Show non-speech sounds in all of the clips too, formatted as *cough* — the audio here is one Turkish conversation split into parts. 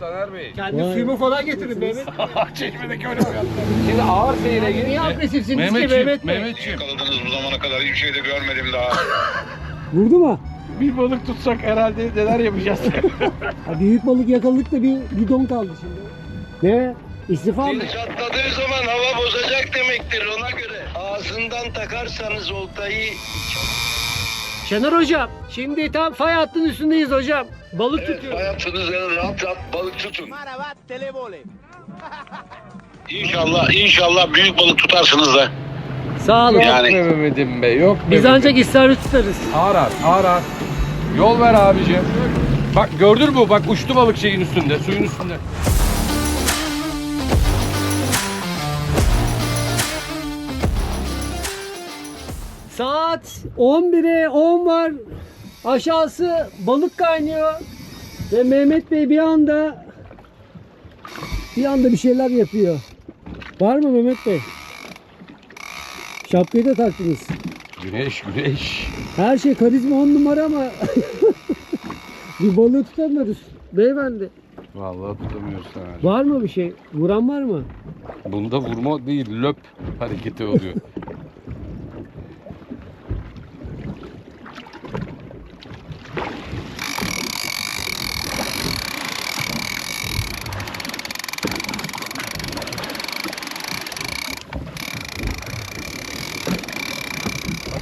Taner Bey. Kendi Vay. suyumu falan getirin Mehmet. *laughs* Çeşmedeki öyle mi Şimdi ağır seyre Niye girince agresifsiniz ki Mehmetciğim, Mehmet Bey? Mehmetciğim. Yakaladınız bu zamana kadar hiçbir şey de görmedim daha. *laughs* Vurdu mu? Bir balık tutsak herhalde neler yapacağız? *laughs* Ha, büyük balık yakaladık da bir bidon kaldı şimdi. Ne? İstifa mı? Çatladığı zaman hava bozacak demektir ona göre. Ağzından takarsanız oltayı Şener hocam şimdi tam fay hattının üstündeyiz hocam. Balık evet, tutuyoruz. hayatınızda rahat rahat balık tutun. İnşallah inşallah büyük balık tutarsınız da. Sağ olun. Yani- Yok be Mehmet'im be yok be Biz Mehmet'im. ancak istavrit tutarız. Ağır ağır ağır ağır. Yol ver abicim. Bak gördün mü bak uçtu balık şeyin üstünde suyun üstünde. Saat 11'e 10 var. Aşağısı balık kaynıyor. Ve Mehmet Bey bir anda Bir anda bir şeyler yapıyor. Var mı Mehmet Bey? Şapkayı da taktınız. Güneş güneş. Her şey karizma on numara ama *laughs* bir balığı tutamıyoruz. Beyefendi. Vallahi tutamıyoruz Taner. Var mı bir şey? Vuran var mı? Bunda vurma değil löp hareketi oluyor.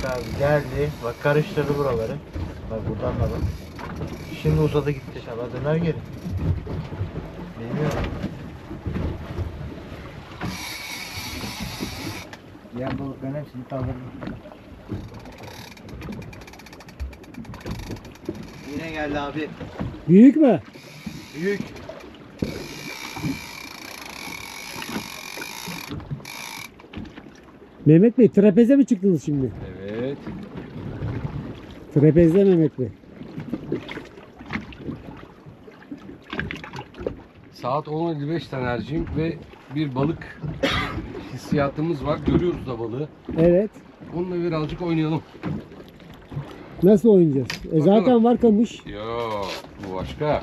Abi geldi. Bak karıştırdı buraları. Bak buradan da bak. Şimdi uzadı gitti inşallah. Döner geri. Bilmiyorum. Diğer balıkların hepsini kaldırdım. Yine geldi abi. Büyük mü? Büyük. Mehmet Bey trapeze mi çıktınız şimdi? Trapezde Mehmet Bey. Saat 10.55 Taner'cim ve bir balık hissiyatımız var. Görüyoruz da balığı. Evet. Onunla birazcık oynayalım. Nasıl oynayacağız? E zaten var kamış. Yo bu başka.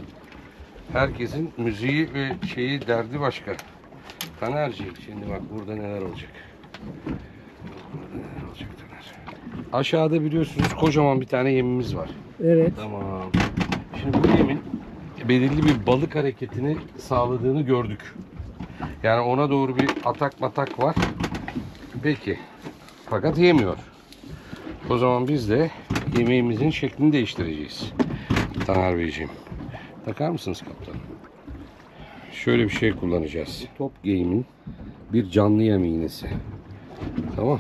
Herkesin müziği ve şeyi derdi başka. Taner'ciğim şimdi bak burada neler olacak. Burada neler olacak Taner. Aşağıda biliyorsunuz kocaman bir tane yemimiz var. Evet. Tamam. Şimdi bu yemin belirli bir balık hareketini sağladığını gördük. Yani ona doğru bir atak matak var. Peki. Fakat yemiyor. O zaman biz de yemeğimizin şeklini değiştireceğiz. Taner Beyciğim. Takar mısınız kaptanım? Şöyle bir şey kullanacağız. Top Game'in bir canlı yem iğnesi. Tamam.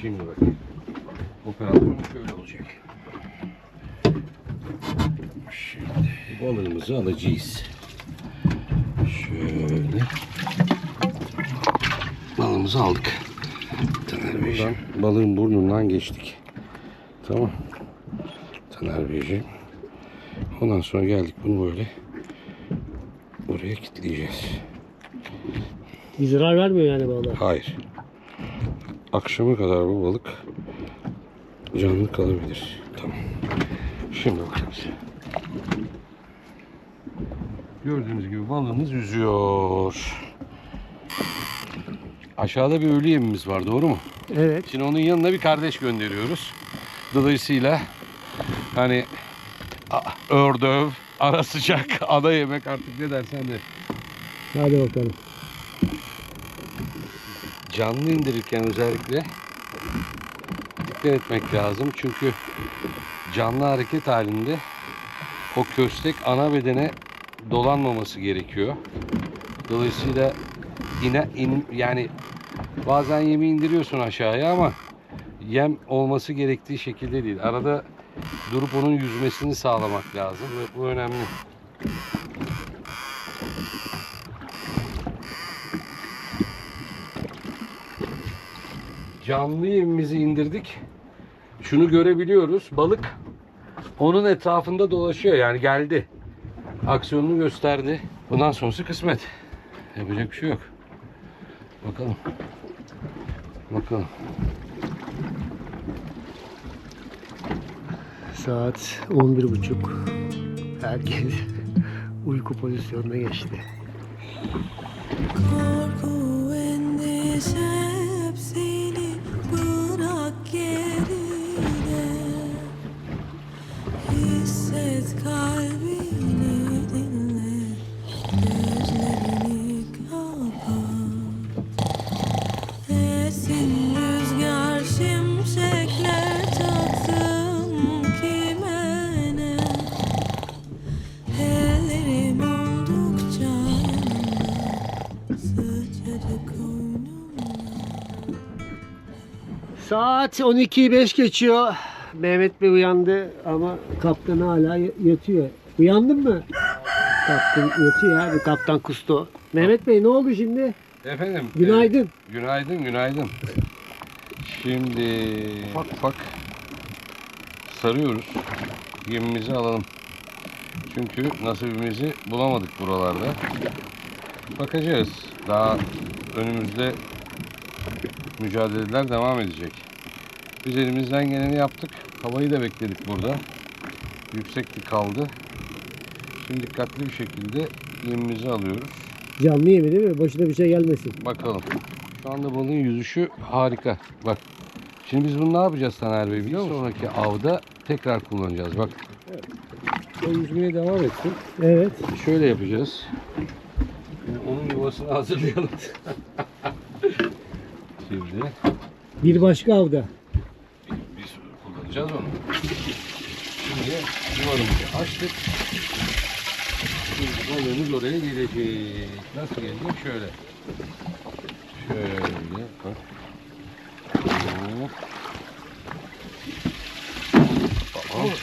Şimdi bakın. Operasyon şöyle olacak. Şimdi balığımızı alacağız. Şöyle. Balığımızı aldık. Taner Beyciğim. Balığın burnundan geçtik. Tamam. Taner Beyciğim. Ondan sonra geldik bunu böyle buraya kilitleyeceğiz. Bir zarar vermiyor yani balığa. Hayır. Akşama kadar bu balık canlı kalabilir. Tamam. Şimdi bakacağız. Gördüğünüz gibi balığımız yüzüyor. Aşağıda bir ölü yemimiz var doğru mu? Evet. Şimdi onun yanına bir kardeş gönderiyoruz. Dolayısıyla hani ördöv, ara sıcak, *laughs* ana yemek artık ne dersen de. Hadi bakalım. canlı indirirken özellikle dikkat etmek lazım. Çünkü canlı hareket halinde o köstek ana bedene dolanmaması gerekiyor. Dolayısıyla ine, in, yani bazen yemi indiriyorsun aşağıya ama yem olması gerektiği şekilde değil. Arada durup onun yüzmesini sağlamak lazım ve bu önemli. canlı yemimizi indirdik. Şunu görebiliyoruz. Balık onun etrafında dolaşıyor. Yani geldi. Aksiyonunu gösterdi. Bundan sonrası kısmet. Yapacak bir şey yok. Bakalım. Bakalım. Saat 11.30. Herkes *laughs* uyku pozisyonuna geçti. Saat 12'yi 5 geçiyor. Mehmet Bey uyandı ama kaptan hala yatıyor. Uyandın mı? Kaptan yatıyor abi. Kaptan kustu. Mehmet Bey ne oldu şimdi? Efendim. Günaydın. e, günaydın, günaydın. Şimdi ufak ufak sarıyoruz. Yemimizi alalım. Çünkü nasibimizi bulamadık buralarda. Bakacağız. Daha önümüzde mücadeleler devam edecek. Biz elimizden geleni yaptık. Havayı da bekledik burada. Yüksekti kaldı. Şimdi dikkatli bir şekilde yemimizi alıyoruz. Canlı yemi değil mi? Başına bir şey gelmesin. Bakalım. Şu anda balığın yüzüşü harika. Bak. Şimdi biz bunu ne yapacağız Taner Bey biliyor musun? Sonraki avda tekrar kullanacağız. Bak. O yüzmeye devam etsin. Evet. Şöyle yapacağız. Onun yuvasını hazırlayalım. *laughs* Şimdi Bir başka avda. Kullanacağız onu. Şimdi yuvamızı açtık. Şimdi balığımız oraya gelecek. Nasıl gelecek? Şöyle. Şöyle. Bak. Hop. Aa.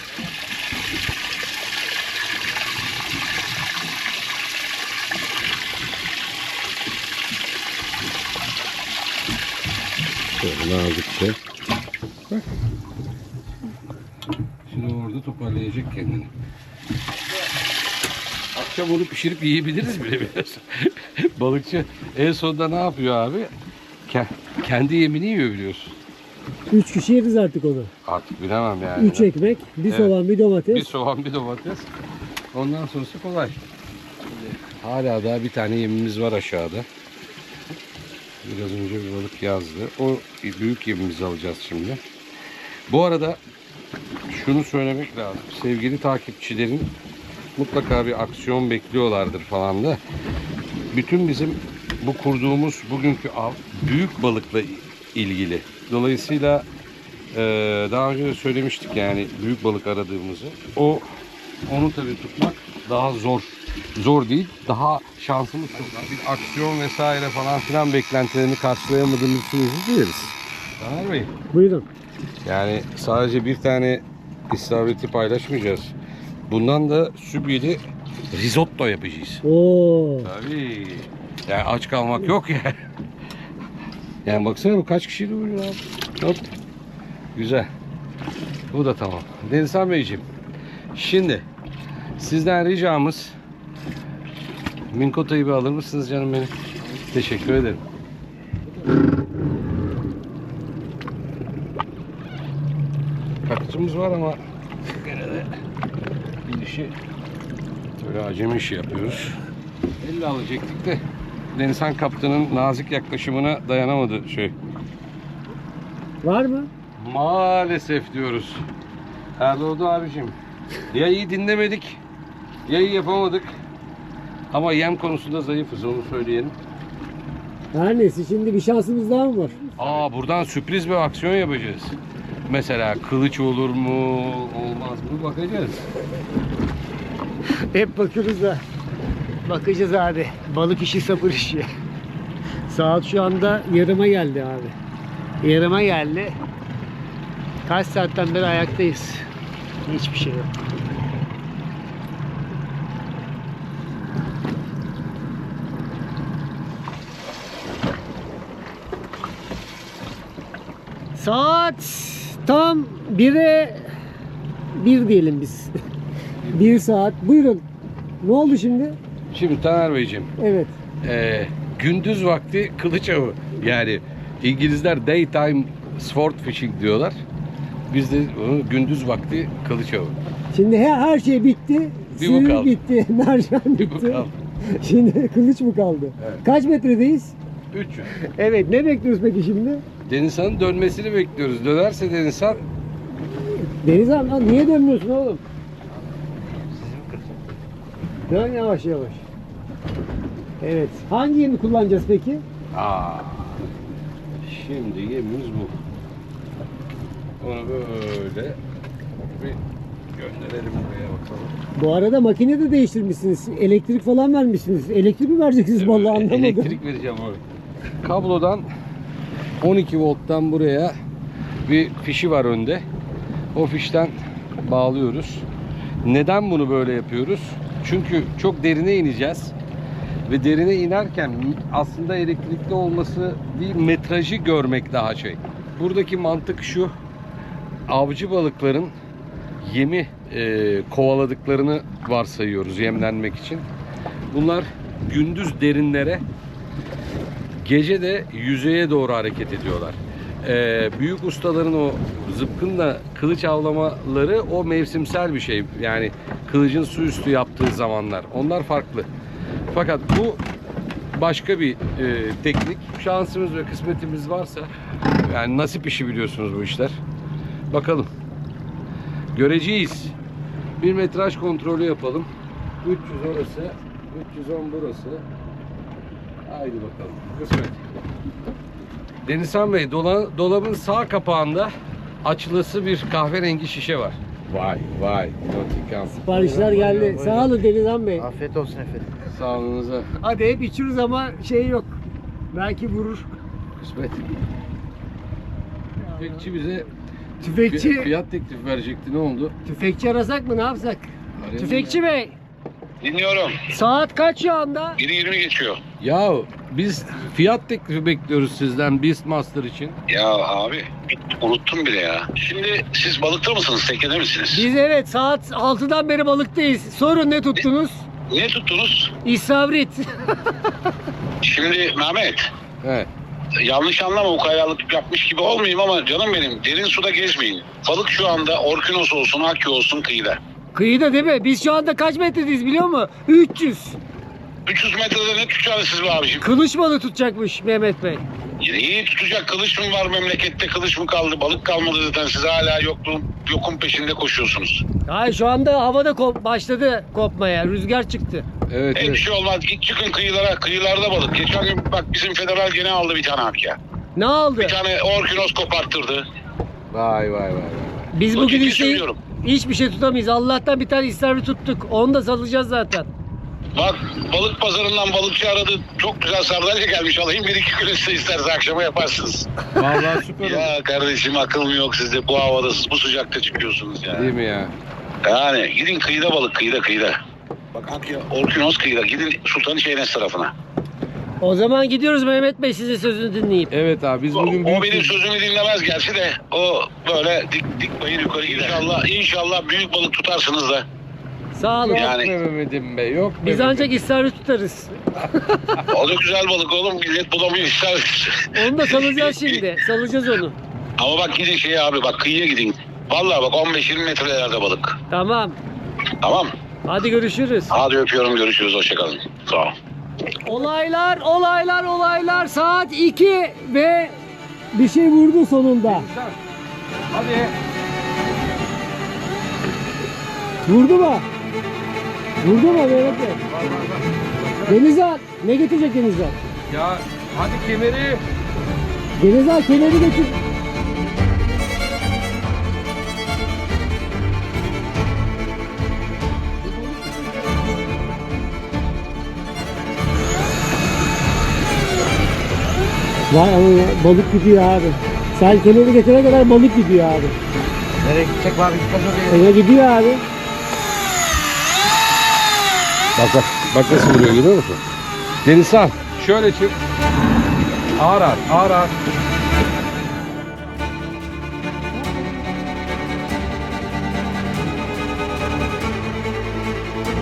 Şöyle nazikçe. Bak. Şimdi orada toparlayacak kendini. Onu pişirip yiyebiliriz bile biraz. *laughs* Balıkçı en sonunda ne yapıyor abi? Ke- kendi yemini yiyor biliyorsun. Üç kişi yeriz artık onu. Artık bilemem yani. Üç ekmek, bir Evet. soğan, bir domates. Bir soğan bir domates. Ondan sonrası kolay. Hala daha bir tane yemimiz var aşağıda. Biraz önce bir balık yazdı. O büyük yemimizi alacağız şimdi. Bu arada şunu söylemek lazım. Sevgili takipçilerin mutlaka bir aksiyon bekliyorlardır falan da. Bütün bizim bu kurduğumuz bugünkü av büyük balıkla ilgili. Dolayısıyla ee, daha önce de söylemiştik yani büyük balık aradığımızı. O onu tabii tutmak daha zor. Zor değil. Daha şansımız çok. Bir aksiyon vesaire falan filan beklentilerini karşılayamadığımız için özür dileriz. Taner Bey. Buyurun. Yani sadece bir tane istavriti paylaşmayacağız. Bundan da sübiyeli risotto yapacağız. Oo. Tabii. Yani aç kalmak yok ya. Yani baksana bu kaç kişi duruyor abi. Hop. Güzel. Bu da tamam. Denizhan Beyciğim. Şimdi sizden ricamız Minkota'yı bir alır mısınız canım benim? Teşekkür ederim. Kaktımız var ama işi böyle acemi işi yapıyoruz. Elle alacaktık da Denizhan kaptanın nazik yaklaşımına dayanamadı şey. Var mı? Maalesef diyoruz. Erdoğdu abicim. Ya iyi dinlemedik, ya iyi yapamadık. Ama yem konusunda zayıfız onu söyleyelim. Her neyse şimdi bir şansımız daha mı var? Aa buradan sürpriz bir aksiyon yapacağız. Mesela kılıç olur mu, olmaz mı bakacağız. Hep bakıyoruz da. Bakacağız abi. Balık işi sabır işi. Saat şu anda yarıma geldi abi. Yarıma geldi. Kaç saatten beri ayaktayız. Hiçbir şey yok. Saat tam 1'e 1 diyelim biz. *laughs* 1 saat. Buyurun. Ne oldu şimdi? Şimdi Taner Beyciğim, Evet. Ee, gündüz vakti kılıç avı. Yani İngilizler daytime sport fishing diyorlar. Biz de onu gündüz vakti kılıç avı. Şimdi her, her şey bitti. Bir bu Sivri kaldı. bitti. *laughs* Mercan Bir bu bitti. kaldı. *laughs* Şimdi kılıç mı kaldı? Evet. Kaç metredeyiz? 300. Evet. Ne bekliyoruz peki şimdi? Denizhan'ın dönmesini bekliyoruz. Dönerse Denizhan Deniz abi lan niye dönmüyorsun oğlum? Dön yavaş yavaş. Evet. Hangi yemi kullanacağız peki? Aa. Şimdi yemimiz bu. Onu böyle bir gönderelim buraya bakalım. Bu arada makine de değiştirmişsiniz. Elektrik falan vermişsiniz. Elektrik mi vereceksiniz vallahi anlamadım. Elektrik vereceğim oraya. Kablodan 12 volttan buraya bir fişi var önde. O fişten bağlıyoruz. Neden bunu böyle yapıyoruz? Çünkü çok derine ineceğiz. Ve derine inerken aslında elektrikli olması değil metrajı görmek daha şey. Buradaki mantık şu. Avcı balıkların yemi e, kovaladıklarını varsayıyoruz yemlenmek için. Bunlar gündüz derinlere, gece de yüzeye doğru hareket ediyorlar. Ee, büyük ustaların o zıpkınla kılıç avlamaları o mevsimsel bir şey. Yani kılıcın su üstü yaptığı zamanlar. Onlar farklı. Fakat bu başka bir e, teknik. Şansımız ve kısmetimiz varsa yani nasip işi biliyorsunuz bu işler. Bakalım. Göreceğiz. Bir metraj kontrolü yapalım. 300 orası, 310 burası. Haydi bakalım. Kısmet. Denizhan Bey, dola, dolabın sağ kapağında açılısı bir kahverengi şişe var. Vay vay. Notikam. Siparişler geldi. Sağ olun Denizhan Bey. Afiyet olsun efendim. Sağlığınıza Hadi hep içiyoruz ama şey yok. Belki vurur. kısmet. Tüfekçi bize Tüfekçi, fi- fiyat teklif verecekti. Ne oldu? tüfekçi arasak mı ne yapsak? Arayalım Tüfekçi Bey, Dinliyorum. saat kaç şu anda? 1.20 geçiyor. Ya biz fiyat teklifi bekliyoruz sizden Beastmaster için. Ya abi unuttum bile ya. Şimdi siz balıkta mısınız? Teknede misiniz? Biz evet saat 6'dan beri balıktayız. Sorun ne tuttunuz? Ne tuttunuz? İstavrit. Şimdi Mehmet Evet. yanlış anlama ukayalık yapmış gibi olmayayım ama canım benim derin suda gezmeyin. Balık şu anda Orkinos olsun, Akya olsun kıyıda. Kıyıda değil mi? Biz şu anda kaç metredeyiz biliyor musun? 300. 300 metrede ne tutacaksınız siz be abiciğim? Kılıç balığı tutacakmış Mehmet Bey. İyi tutacak kılıç mı var memlekette kılıç mı kaldı? Balık kalmadı zaten siz hala yokluğun, yokun peşinde koşuyorsunuz. Hayır şu anda havada kop başladı kopmaya. Rüzgar çıktı. Evet, Hiçbir evet. şey olmaz. Git çıkın kıyılara. Kıyılarda balık. Geçen gün bak bizim federal gene aldı bir tane Akya. Ne aldı? Bir tane Orkinos koparttırdı. Vay vay vay vay. Biz bugün söylüyorum. Hiçbir şey tutamayız. Allah'tan bir tane istavrit tuttuk. Onu da salacağız zaten. Bak balık pazarından balıkçı aradı. Çok güzel sardalya gelmiş alayım. Bir iki kilo size isterse akşama yaparsınız. Vallahi süper ya kardeşim akıl mı yok sizde bu havada siz bu sıcakta çıkıyorsunuz ya. Değil mi ya? Yani gidin kıyıda balık kıyıda kıyıda. Bak Akya Orkinos kıyıda. Gidin Sultan Şeynes tarafına. O zaman gidiyoruz Mehmet Bey sizin sözünü dinleyip. Evet abi biz O, bugün o büyük benim sözümü dinlemez gerçi de o böyle dik dik bayır yukarı gider. İnşallah inşallah büyük balık tutarsınız da. Sağ olun. Yok Yani- be Mehmet'im be yok be Biz Mehmet'im. ancak istavrit tutarız. *laughs* O da güzel balık oğlum millet bulamıyor ister. Onu da salacağız *laughs* şimdi. Salacağız onu. Ama bak gidin şeye abi bak kıyıya gidin. Vallahi bak 15-20 metrelerde balık. Tamam. Tamam. Hadi görüşürüz. Hadi öpüyorum görüşürüz hoşçakalın. Sağ ol. Olaylar, olaylar, olaylar. Saat 2 ve bir şey vurdu sonunda. Hadi. Vurdu mu? Vurdu mu Mehmet Bey? Denizhan, ne getirecek Denizhan? Ya hadi kemeri. Denizhan kemeri getir. Vay ama balık gidiyor abi. Sen kemeri getirene kadar balık gidiyor abi. Nereye gidecek abi? Gitmez oraya. Eve gidiyor abi. Bak bak. Bak nasıl vuruyor görüyor musun? Denizhan şöyle çık. Ağır ağır ağır ağır.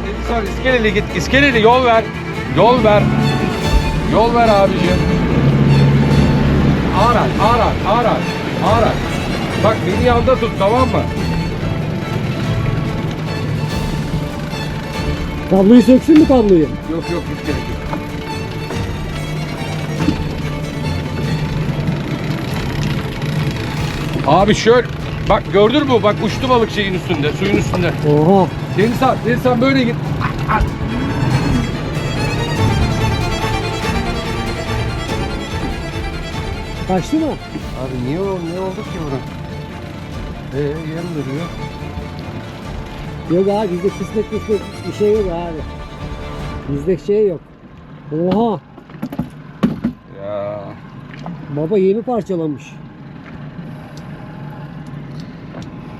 Denizhan iskeleli git. İskeleli yol ver. Yol ver. Yol ver abiciğim. Ağır ağır ağır ağır. Bak beni yanda tut tamam mı? Kabloyu söksün mü kabloyu? Yok yok hiç gerek yok. Abi şöyle bak gördün mü bak uçtu balık şeyin üstünde suyun üstünde. Oha. Denizhan, Denizhan böyle git. Kaçtı mı? Abi niye o ne oldu ki buna? Ee yem duruyor. Yok abi bizde kısmet kısmet bir şey yok abi. Bizde şey yok. Oha. Ya Baba yemi parçalamış.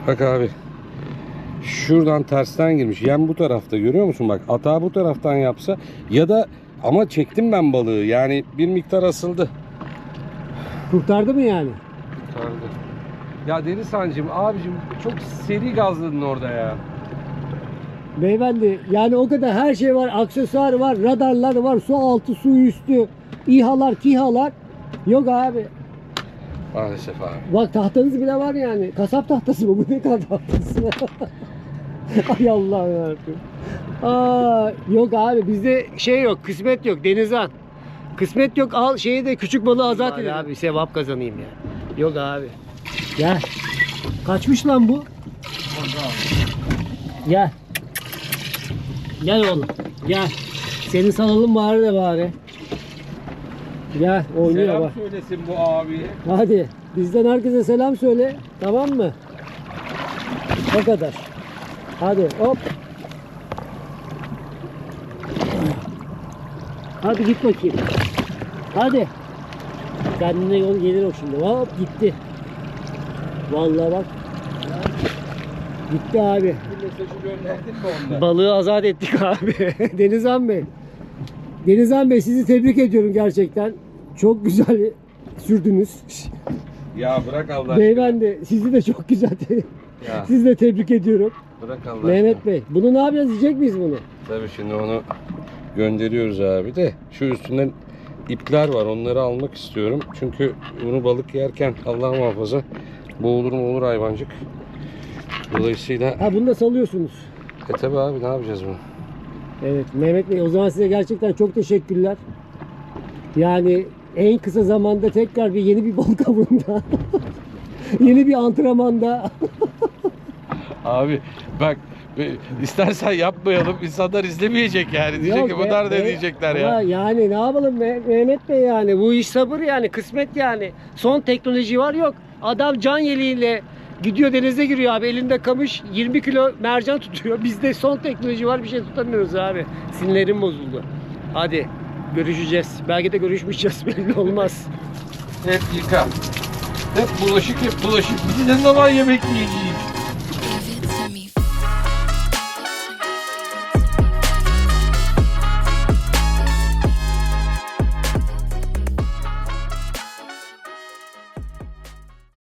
bak abi. Şuradan tersten girmiş. Yem bu tarafta görüyor musun bak. Atağı bu taraftan yapsa ya da ama çektim ben balığı. Yani bir miktar asıldı. Kurtardı mı yani? Kurtardı. Ya Deniz Hancım abicim çok seri gazladın orada ya. Beyefendi yani o kadar her şey var. Aksesuar var, radarlar var, su altı, su üstü, İHA'lar, KİHA'lar. Yok abi. Maalesef abi. Bak tahtanız bile var yani. Kasap tahtası mı? Bu ne kadar tahtası? *laughs* Ay Allah'ım yarabbim. Aa, yok abi bizde şey yok, kısmet yok Denizhan. Kısmet yok al şeyi de küçük balığı azat edin. Abi sevap kazanayım ya. Yok abi. Gel. Kaçmış lan bu? Gel. Gel oğlum. Gel. Seni salalım bari de bari. Gel oynuyor Selam bak. söylesin bu abiye. Hadi bizden herkese selam söyle. Tamam mı? O kadar. Hadi hop. Hadi git bakayım. Hadi. Kendine yol gelir o şimdi. Hop gitti. Vallahi bak. Gitti abi. Bir mesajı gönderdin mi onda? Balığı azat ettik abi. *laughs* Denizhan Bey. Denizhan Bey sizi tebrik ediyorum gerçekten. Çok güzel sürdünüz. Ya bırak Allah aşkına. Beyefendi sizi de çok güzel Ya sizi de tebrik ediyorum. bırak Allah Mehmet aşkına. Bey bunu ne yapacağız yiyecek miyiz bunu? Tabii şimdi onu gönderiyoruz abi de şu üstünden ipler var onları almak istiyorum. Çünkü bunu balık yerken Allah muhafaza boğulur mu olur hayvancık. Dolayısıyla Ha bunu da salıyorsunuz. e tabi abi ne yapacağız bunu? Evet Mehmet Bey o zaman size gerçekten çok teşekkürler. Yani en kısa zamanda tekrar bir yeni bir balık avında. *laughs* yeni bir antrenmanda. Abi bak istersen yapmayalım insanlar izlemeyecek yani. Diyecek Yok ki bunlar ne diyecekler ya. yani ne yapalım Me- Mehmet Bey yani bu iş sabır yani kısmet yani. Son teknoloji var yok. Adam can yeleğiyle gidiyor denize giriyor abi elinde kamış 20 kilo mercan tutuyor. *laughs* Bizde son teknoloji var bir şey tutamıyoruz abi. Sinirlerim bozuldu. Hadi görüşeceğiz. Belki de görüşmeyeceğiz *laughs* belli olmaz. Hep yıka. Hep bulaşık hep bulaşık. Biz ne zaman yemek yiyeceğiz?